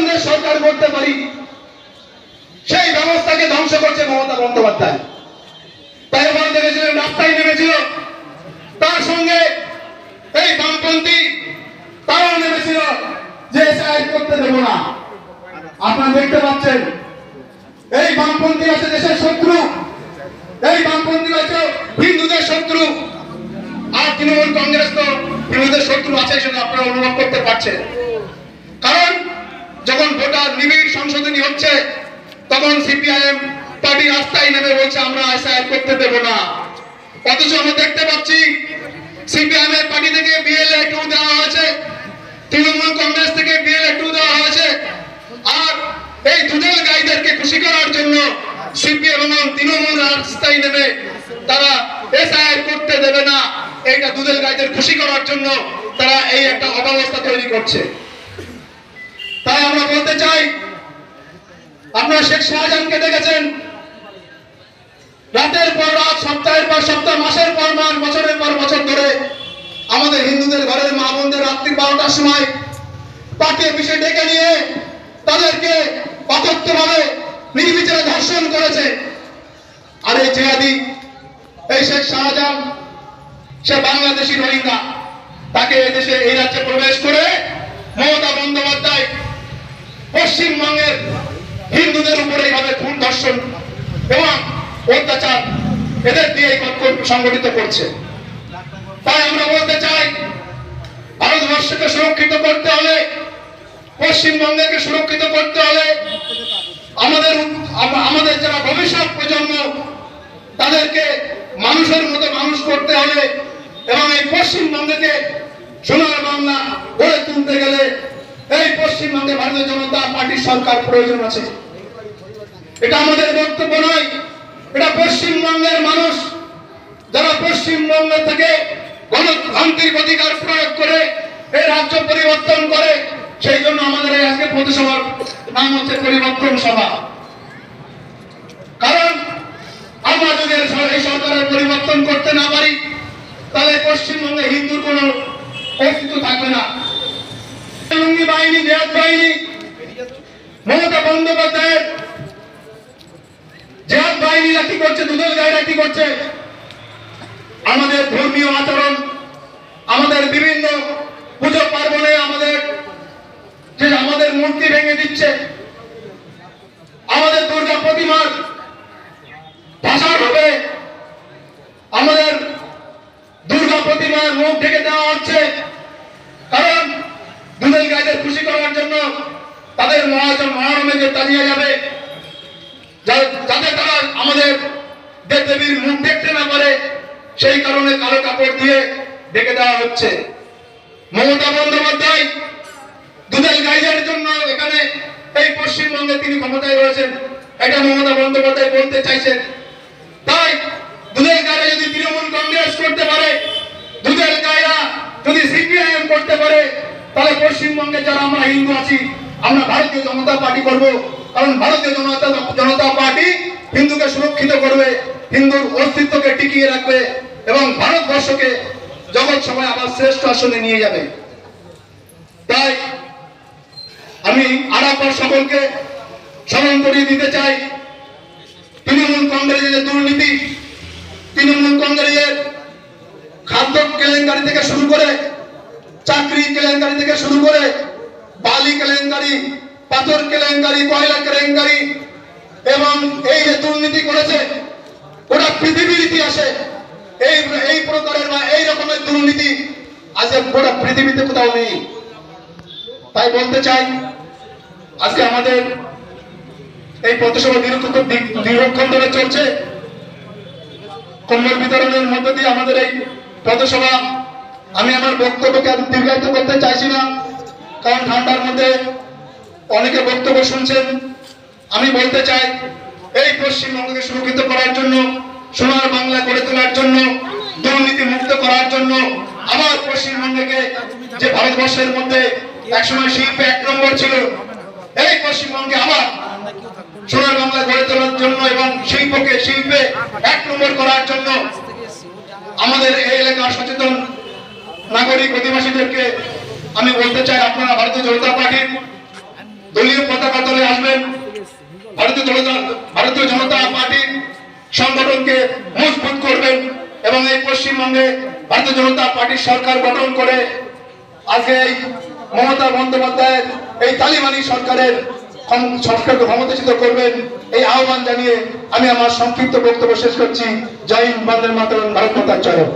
পছন্দের সরকার করতে পারি, সেই ব্যবস্থাকে ধ্বংস করছে মমতা বন্দ্যোপাধ্যায়। তাই এবার দেখেছিলেন রাস্তায় নেমেছিল, তার সঙ্গে এই বামপন্থী তারাও নেমেছিল যে সাহেব করতে দেব না। আপনারা দেখতে পাচ্ছেন, এই বামপন্থী আছে দেশের শত্রু, এই বামপন্থী আছে হিন্দুদের শত্রু, আর তৃণমূল কংগ্রেস তো হিন্দুদের শত্রু আছে সেটা আপনারা অনুভব করতে পারছেন। নিবিড় সংশোধনী হচ্ছে, তখন সিপিআইএম পার্টি রাস্তায় নেমে বলছে, আমরা এসআইআর করতে দেব না। অথচ আমরা দেখতে পাচ্ছি, সিপিআইএম এর পার্টি থেকে বিএলএ টু দেওয়া হয়েছে, তৃণমূল কংগ্রেস থেকে বিএলএ টু দেওয়া হয়েছে। আর এই দুদল গাইদেরকে খুশি করার জন্য সিপিএম এবং তৃণমূল রাস্তায় নেমে তারা এসআইআর করতে দেবে না। এইটা দুদল গাইদের খুশি করার জন্য তারা এই একটা অব্যবস্থা তৈরি করছে। তাই আমরা বলতে চাই। আপনারা শেখ শাহজাহানকে দেখেছেন? রাতের পর রাত, সপ্তাহের পর সপ্তাহ, মাসের পর মাস, বছরের পর বছর ধরে আমাদের হিন্দুদের ঘরের মা বোনদের রাত্রি বারোটার সময় পাকে পিছিয়ে ডেকে নিয়ে তাদেরকে অকথ্যভাবে, নির্বিচারে ধর্ষণ করেছে। আর এই জেহাদি, এই শেখ শাহজাহান, সে বাংলাদেশি রোহিঙ্গা। তাকে এদেশে, এই রাজ্যে প্রবেশ করে মমতা বন্দ্যোপাধ্যায় পশ্চিমবঙ্গের হিন্দুদের উপরে এইভাবে খুন ধর্ষণ এবং অত্যাচার এদের দিয়ে সংগঠিত করছে। তাই আমরা বলতে চাই, ভারতবর্ষকে সুরক্ষিত করতে হলে, পশ্চিমবঙ্গকে সুরক্ষিত করতে হলে আমাদের আমাদের যারা ভবিষ্যৎ প্রজন্ম, তাদেরকে মানুষের মতো মানুষ করতে হবে এবং এই পশ্চিমবঙ্গকে সোনার বাংলা গড়ে তুলতে গেলে এই পশ্চিমবঙ্গে ভারতীয় জনতা পার্টির সরকার প্রয়োজন আছে। এটা আমাদের বক্তব্য নয়। এটা পশ্চিমবঙ্গের মানুষ, যারা পশ্চিমবঙ্গ থেকে গণতান্ত্রিক অধিকার প্রয়োগ করে, এই রাজ্য পরিবর্তন করে, সেই জন্য আমাদের আজকে পথসভার নাম হচ্ছে পরিবর্তন সভা। কারণ আমরা যদি এই সরকারের পরিবর্তন করতে না পারি, তাহলে পশ্চিমবঙ্গে হিন্দুর কোনো অস্তিত্ব থাকবে না। লুঙ্গি বাহিনী দেয়াত বাহিনী, মমতা বন্দ্যোপাধ্যায়ের জেহাদ বাহিনীরা কি করছে, দুদল গাইরা কি করছে? আমাদের ধর্মীয় আচরণ, আমাদের বিভিন্ন পুজো পার্বণে আমাদের যে আমাদের মূর্তি ভেঙে দিচ্ছে, আমাদের দুর্গা প্রতিমার ভাষা হবে আমাদের দুর্গা প্রতিমার মুখ ঢেকে দেওয়া হচ্ছে। দুধের গাইদের খুশি করার জন্য তাদের মহাজন মহারমে তাড়িয়ে যাবে যাতে তারা আমাদের দেব দেবীর মুখ দেখতে না পারে, সেই কারণে কালো কাপড় দিয়ে ডেকে দেওয়া হচ্ছে। মমতা বন্দ্যোপাধ্যায় দুধের গাইজের জন্য এখানে এই পশ্চিমবঙ্গে তিনি ক্ষমতায় রয়েছেন। এটা মমতা বন্দ্যোপাধ্যায় বলতে চাইছেন। তাই দুধের গায়ে যদি তৃণমূল কংগ্রেস করতে পারে দুধের গায়েরা যদি সিপিআইএম করতে পারে তাহলে পশ্চিমবঙ্গে যারা আমরা হিন্দু আছি, আমরা ভারতীয় জনতা পার্টি করব। কারণ ভারতীয় জনতা জনতা পার্টি হিন্দুকে সুরক্ষিত করবে, হিন্দুর অস্তিত্বকে টিকিয়ে রাখবে এবং ভারতবর্ষকে জগৎ সময় আবার শ্রেষ্ঠ আসনে নিয়ে যাবে। তাই আমি আর একবার সকলকে স্মরণ করিয়ে দিতে চাই, তৃণমূল কংগ্রেসের দুর্নীতি, তৃণমূল কংগ্রেসের খাদ্য কেলেঙ্কারি থেকে শুরু করে চাকরি কেলেঙ্কারি থেকে শুরু করে বালি কেলেঙ্কারি, পাথর কেলেঙ্কারি, কয়লা কেলেঙ্কারি এবং এই যে দুর্নীতি করেছে ওটা পৃথিবীর ইতিহাসে এই এই প্রকারের বা এই রকমের দুর্নীতি আজকে গোটা পৃথিবীতে কোথাও নেই। তাই বলতে চাই, আজকে আমাদের এই পথসভা দীর্ঘ দীর্ঘক্ষণ ধরে চলছে। কম্বল বিতরণের মধ্য দিয়ে আমাদের এই পথসভা আমি আমার বক্তব্যকে দীর্ঘায়িত করতে চাইছি না, কারণ ঠান্ডার মধ্যে অনেকে বক্তব্য শুনছেন। আমি বলতে চাই, এই পশ্চিমবঙ্গকে সুরক্ষিত করার জন্য, সোনার বাংলা গড়ে তোলার জন্য, দুর্নীতি মুক্ত করার জন্য আমার পশ্চিমবঙ্গকে যে ভারতবর্ষের মধ্যে একসময় শিল্পে এক নম্বর ছিল, এই পশ্চিমবঙ্গে আবার সোনার বাংলা গড়ে তোলার জন্য এবং শিল্পকে, শিল্পে এক নম্বর করার জন্য আমাদের এই এলাকার সচেতন নাগরিক অধিবাসীদেরকে আমি বলতে চাই, আপনারা ভারতীয় জনতা পার্টির দলীয় পতাকা তলে আসবেন। ভারতীয় জনতা ভারতীয় জনতা পার্টির সংগঠনকে মজবুত করবেন এবং এই পশ্চিমবঙ্গে ভারতীয় জনতা পার্টির সরকার গঠন করে আজকে এই মমতা বন্দ্যোপাধ্যায়ের, এই তালিবানি সরকারের সরকারকে ক্ষমতাচ্যুত করবেন এই আহ্বান জানিয়ে আমি আমার সংক্ষিপ্ত বক্তব্য শেষ করছি। জয় হিন্দ বন্দের মাতরম, ভারত মাতার চরণ।